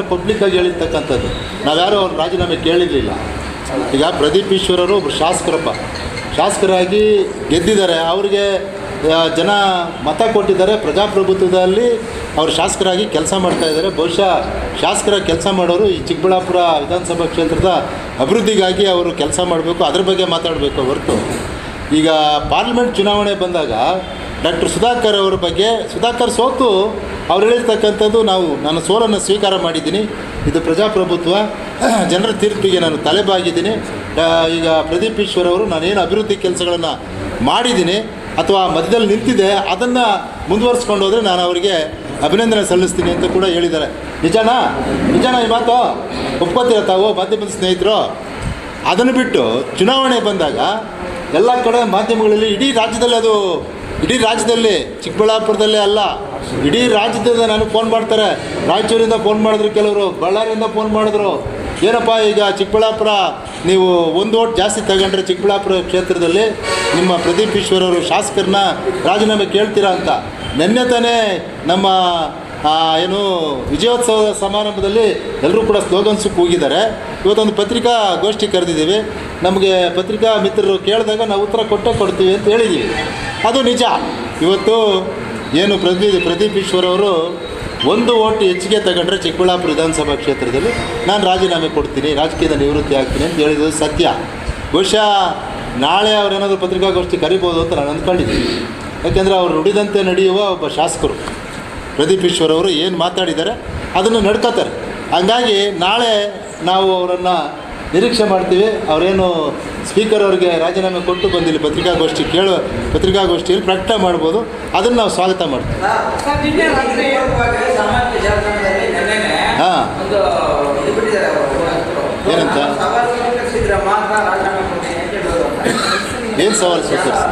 ಅವರೇ ಪಬ್ಲಿಕ್ಕಾಗಿ ಹೇಳಿರ್ತಕ್ಕಂಥದ್ದು. ನಾವ್ಯಾರು ಅವ್ರ ರಾಜೀನಾಮೆ ಕೇಳಿರಲಿಲ್ಲ. ಈಗ ಪ್ರದೀಪ್ ಈಶ್ವರರು ಒಬ್ಬರು ಶಾಸಕರಪ್ಪ. ಶಾಸಕರಾಗಿ ಗೆದ್ದಿದ್ದಾರೆ. ಅವ್ರಿಗೆ ಜನ ಮತ ಕೊಟ್ಟಿದ್ದಾರೆ. ಪ್ರಜಾಪ್ರಭುತ್ವದಲ್ಲಿ ಅವರು ಶಾಸಕರಾಗಿ ಕೆಲಸ ಮಾಡ್ತಾ ಇದ್ದಾರೆ. ಬಹುಶಃ ಶಾಸಕರ ಕೆಲಸ ಮಾಡೋರು ಈ ಚಿಕ್ಕಬಳ್ಳಾಪುರ ವಿಧಾನಸಭಾ ಕ್ಷೇತ್ರದ ಅಭಿವೃದ್ಧಿಗಾಗಿ ಅವರು ಕೆಲಸ ಮಾಡಬೇಕು, ಅದ್ರ ಬಗ್ಗೆ ಮಾತಾಡಬೇಕು ಹೊರತು. ಈಗ ಪಾರ್ಲಿಮೆಂಟ್ ಚುನಾವಣೆ ಬಂದಾಗ ಡಾಕ್ಟರ್ ಸುಧಾಕರ್ ಅವರ ಬಗ್ಗೆ, ಸುಧಾಕರ್ ಸೋತು, ಅವ್ರು ಹೇಳಿರ್ತಕ್ಕಂಥದ್ದು ನಾವು ನನ್ನ ಸೋಲನ್ನು ಸ್ವೀಕಾರ ಮಾಡಿದ್ದೀನಿ. ಇದು ಪ್ರಜಾಪ್ರಭುತ್ವ. ಜನರ ತೀರ್ಪಿಗೆ ನಾನು ತಲೆಬಾಗಿದ್ದೀನಿ. ಈಗ ಪ್ರದೀಪ್ ಈಶ್ವರ್ ಅವರು, ನಾನೇನು ಅಭಿವೃದ್ಧಿ ಕೆಲಸಗಳನ್ನು ಮಾಡಿದ್ದೀನಿ ಅಥವಾ ಮಧ್ಯದಲ್ಲಿ ನಿಂತಿದೆ, ಅದನ್ನು ಮುಂದುವರಿಸ್ಕೊಂಡು ಹೋದರೆ ನಾನು ಅವರಿಗೆ ಅಭಿನಂದನೆ ಸಲ್ಲಿಸ್ತೀನಿ ಅಂತ ಕೂಡ ಹೇಳಿದ್ದಾರೆ. ನಿಜನಾ? ನಿಜನಾ ಈ ಮಾತು? ಒಪ್ಕೋತೀರ ತಾವು ಮಾಧ್ಯಮದ ಸ್ನೇಹಿತರು? ಅದನ್ನು ಬಿಟ್ಟು, ಚುನಾವಣೆ ಬಂದಾಗ, ಎಲ್ಲ ಕಡೆ ಮಾಧ್ಯಮಗಳಲ್ಲಿ ಇಡೀ ರಾಜ್ಯದಲ್ಲಿ ಅದು ಇಡೀ ರಾಜ್ಯದಲ್ಲಿ, ಚಿಕ್ಕಬಳ್ಳಾಪುರದಲ್ಲೇ ಅಲ್ಲ, ಇಡೀ ರಾಜ್ಯದಿಂದ ನನಗೆ ಫೋನ್ ಮಾಡ್ತಾರೆ. ರಾಯಚೂರಿಂದ ಫೋನ್ ಮಾಡಿದ್ರು ಕೆಲವರು, ಬಳ್ಳಾರಿಯಿಂದ ಫೋನ್ ಮಾಡಿದ್ರು. ಏನಪ್ಪ ಈಗ ಚಿಕ್ಕಬಳ್ಳಾಪುರ, ನೀವು ಒಂದು ಓಟ್ ಜಾಸ್ತಿ ತಗೊಂಡ್ರೆ ಚಿಕ್ಕಬಳ್ಳಾಪುರ ಕ್ಷೇತ್ರದಲ್ಲಿ ನಿಮ್ಮ ಪ್ರದೀಪ್ ಈಶ್ವರ್ ಅವರು ಶಾಸಕರನ್ನ ರಾಜೀನಾಮೆ ಕೇಳ್ತೀರಾ ಅಂತ. ನಿನ್ನೆ ತಾನೇ ನಮ್ಮ ಏನು ವಿಜಯೋತ್ಸವದ ಸಮಾರಂಭದಲ್ಲಿ ಎಲ್ಲರೂ ಕೂಡ ಸ್ಲೋಗನ್ಸು ಹೋಗಿದ್ದಾರೆ ಇವತ್ತೊಂದು ಪತ್ರಿಕಾ ಗೋಷ್ಠಿ ಕರೆದಿದ್ದೀವಿ. ನಮಗೆ ಪತ್ರಿಕಾ ಮಿತ್ರರು ಕೇಳಿದಾಗ ನಾವು ಉತ್ತರ ಕೊಟ್ಟೇ ಕೊಡ್ತೀವಿ ಅಂತ ಹೇಳಿದ್ದೀವಿ. ಅದು ನಿಜ. ಇವತ್ತು ಏನು ಪ್ರದೀ ಪ್ರದೀಪ್ ಈಶ್ವರವರು ಒಂದು ಓಟ್ ಹೆಚ್ಚಿಗೆ ತಗೊಂಡ್ರೆ ಚಿಕ್ಕಬಳ್ಳಾಪುರ ವಿಧಾನಸಭಾ ಕ್ಷೇತ್ರದಲ್ಲಿ ನಾನು ರಾಜೀನಾಮೆ ಕೊಡ್ತೀನಿ, ರಾಜಕೀಯದ ನಿವೃತ್ತಿ ಆಗ್ತೀನಿ ಅಂತ ಹೇಳಿದ್ದು ಸತ್ಯ. ಬಹುಶಃ ನಾಳೆ ಅವರೇನಾದರೂ ಪತ್ರಿಕಾಗೋಷ್ಠಿ ಕರಿಬೋದು ಅಂತ ನಾನು ಅಂದ್ಕೊಂಡಿದ್ದೀನಿ. ಯಾಕೆಂದರೆ ಅವರು ನುಡಿದಂತೆ ನಡೆಯುವ ಒಬ್ಬ ಶಾಸಕರು. ಪ್ರದೀಪ್ ಈಶ್ವರ್ ಅವರು ಏನು ಮಾತಾಡಿದ್ದಾರೆ ಅದನ್ನು ನಡ್ಕೋತಾರೆ. ಹಂಗಾಗಿ ನಾಳೆ ನಾವು ಅವರನ್ನು ನಿರೀಕ್ಷೆ ಮಾಡ್ತೀವಿ. ಅವರೇನು ಸ್ಪೀಕರ್ ಅವರಿಗೆ ರಾಜೀನಾಮೆ ಕೊಟ್ಟು ಬಂದಿಲ್ಲ. ಪತ್ರಿಕಾಗೋಷ್ಠಿ ಕೇಳುವ ಪತ್ರಿಕಾಗೋಷ್ಠಿಯಲ್ಲಿ ಪ್ರಕಟ ಮಾಡ್ಬೋದು. ಅದನ್ನು ನಾವು ಸ್ವಾಗತ ಮಾಡ್ತೀವಿ. ಹಾಂ. ಏನಂತ? ಏನು ಸವಾಲು ಸ್ವೀಕರಿಸಿ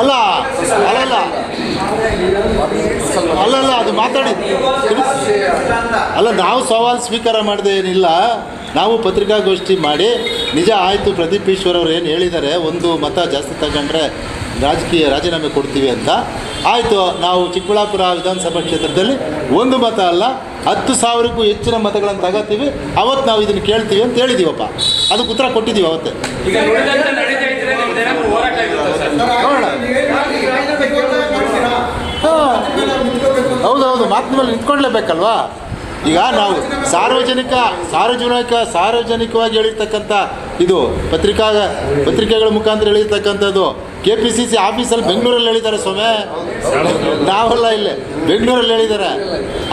ಅಲ್ಲ ಅಲ್ಲ ಅಲ್ಲ. ಅಲ್ಲ ಅಲ್ಲಲ್ಲ ಅಲ್ಲಲ್ಲ ಅದು ಮಾತಾಡಿ. ಅಲ್ಲ ನಾವು ಸವಾಲು ಸ್ವೀಕಾರ ಮಾಡದೆ ಏನಿಲ್ಲ. ನಾವು ಪತ್ರಿಕಾಗೋಷ್ಠಿ ಮಾಡಿ ನಿಜ ಆಯಿತು ಪ್ರದೀಪ್ ಈಶ್ವರ್ ಅವರು ಏನು ಹೇಳಿದ್ದಾರೆ ಒಂದು ಮತ ಜಾಸ್ತಿ ತಗೊಂಡ್ರೆ ರಾಜಕೀಯ ರಾಜೀನಾಮೆ ಕೊಡ್ತೀವಿ ಅಂತ. ಆಯಿತು ನಾವು ಚಿಕ್ಕಬಳ್ಳಾಪುರ ವಿಧಾನಸಭಾ ಕ್ಷೇತ್ರದಲ್ಲಿ ಒಂದು ಮತ ಅಲ್ಲ ಹತ್ತು ಸಾವಿರಕ್ಕೂ ಹೆಚ್ಚಿನ ಮತಗಳನ್ನು ತಗೋತೀವಿ. ಅವತ್ತು ನಾವು ಇದನ್ನು ಕೇಳ್ತೀವಿ ಅಂತ ಹೇಳಿದ್ದೀವಪ್ಪ ಅದಕ್ಕೆ ಉತ್ತರ ಕೊಟ್ಟಿದ್ದೀವಿ ಅವತ್ತೇ. ಹೌದೌದು ಮಾತಿನ ಮೇಲೆ ನಿಂತ್ಕೊಳ್ಳೇಬೇಕಲ್ವಾ ಈಗ ನಾವು ಸಾರ್ವಜನಿಕ ಸಾರ್ವಜನಿಕ, ಸಾರ್ವಜನಿಕವಾಗಿ ಹೇಳಿರ್ತಕ್ಕಂಥ ಇದು ಪತ್ರಿಕಾ, ಪತ್ರಿಕೆಗಳ ಮುಖಾಂತರ ಹೇಳಿರ್ತಕ್ಕಂಥದ್ದು ಕೆ ಪಿ ಸಿ ಸಿ ಆಫೀಸಲ್ಲಿ ಬೆಂಗಳೂರಲ್ಲಿ ಹೇಳಿದ್ದಾರೆ ಸ್ವಾಮಿ. ನಾವಲ್ಲ ಇಲ್ಲಿ ಬೆಂಗಳೂರಲ್ಲಿ ಹೇಳಿದ್ದಾರೆ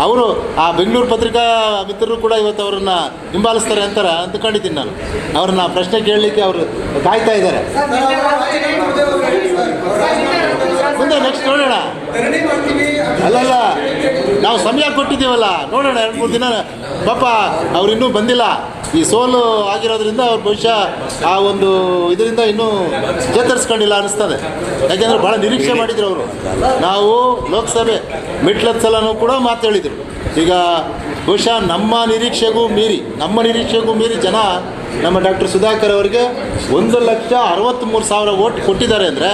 ಅವರು ಆ ಬೆಂಗಳೂರು ಪತ್ರಿಕಾ ಮಿತ್ರರು ಕೂಡ ಇವತ್ತು ಅವರನ್ನು ಹಿಂಬಾಲಿಸ್ತಾರೆ ಅಂತಾರೆ ಅಂದ್ಕೊಂಡಿದ್ದೀನಿ ನಾನು. ಅವ್ರನ್ನ ಪ್ರಶ್ನೆ ಕೇಳಲಿಕ್ಕೆ ಅವರು ಕಾಯ್ತಾ ಇದ್ದಾರೆ. ಮುಂದೆ ನೆಕ್ಸ್ಟ್ ನೋಡೋಣ. ನಾವು ಸಮಯ ಕೊಟ್ಟಿದ್ದೀವಲ್ಲ. ನೋಡೋಣ, ಎರಡು, ಮೂರು ದಿನ. ಪಾಪ, ಅವ್ರು ಇನ್ನೂ ಬಂದಿಲ್ಲ. ಈ ಸೋಲು ಆಗಿರೋದ್ರಿಂದ ಅವ್ರು ಬಹುಶಃ ಆ ಒಂದು ಇದರಿಂದ ಇನ್ನೂ ಚೇತರಿಸ್ಕೊಂಡಿಲ್ಲ ಅನಿಸ್ತದೆ. ಯಾಕೆಂದರೆ ಭಾಳ ನಿರೀಕ್ಷೆ ಮಾಡಿದ್ರು ಅವರು. ನಾವು ಲೋಕಸಭೆ ಮಿಟ್ಲದ ಸಲನೂ ಕೂಡ ಮಾತು ಹೇಳಿದರು. ಈಗ ಬಹುಶಃ ನಮ್ಮ ನಿರೀಕ್ಷೆಗೂ ಮೀರಿ, ನಮ್ಮ ನಿರೀಕ್ಷೆಗೂ ಮೀರಿ ಜನ ನಮ್ಮ ಡಾಕ್ಟರ್ ಸುಧಾಕರ್ ಅವರಿಗೆ ಒಂದು ಲಕ್ಷ ಅರವತ್ತ್ಮೂರು ಸಾವಿರ ಓಟ್ ಕೊಟ್ಟಿದ್ದಾರೆ ಅಂದರೆ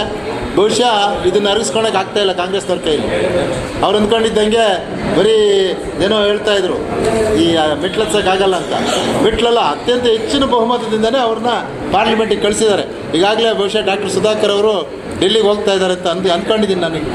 ಬಹುಶಃ ಇದನ್ನ ಅರಗಿಸ್ಕೊಳಕ್ಕೆ ಆಗ್ತಾ ಇಲ್ಲ ಕಾಂಗ್ರೆಸ್ನವ್ರ ಕೈಯಲ್ಲಿ ಅವ್ರು ಅಂದ್ಕೊಂಡಿದ್ದಂಗೆ ಬರೀ ಏನೋ ಹೇಳ್ತಾ ಇದ್ರು, ಈ ಮೆಟ್ಲತ್ಸಕ್ಕಾಗಲ್ಲ ಅಂತ. ಮೆಟ್ಲಲ್ಲ ಅತ್ಯಂತ ಹೆಚ್ಚಿನ ಬಹುಮತದಿಂದನೇ ಅವ್ರನ್ನ ಪಾರ್ಲಿಮೆಂಟಿಗೆ ಕಳಿಸಿದ್ದಾರೆ. ಈಗಾಗಲೇ ಬಹುಶಃ ಡಾಕ್ಟರ್ ಸುಧಾಕರ್ ಅವರು ಡೆಲ್ಲಿಗೆ ಹೋಗ್ತಾ ಇದ್ದಾರೆ ಅಂತ ಅಂದು, ಅಂದ್ಕೊಂಡಿದ್ದೀನಿ ನನಗೆ.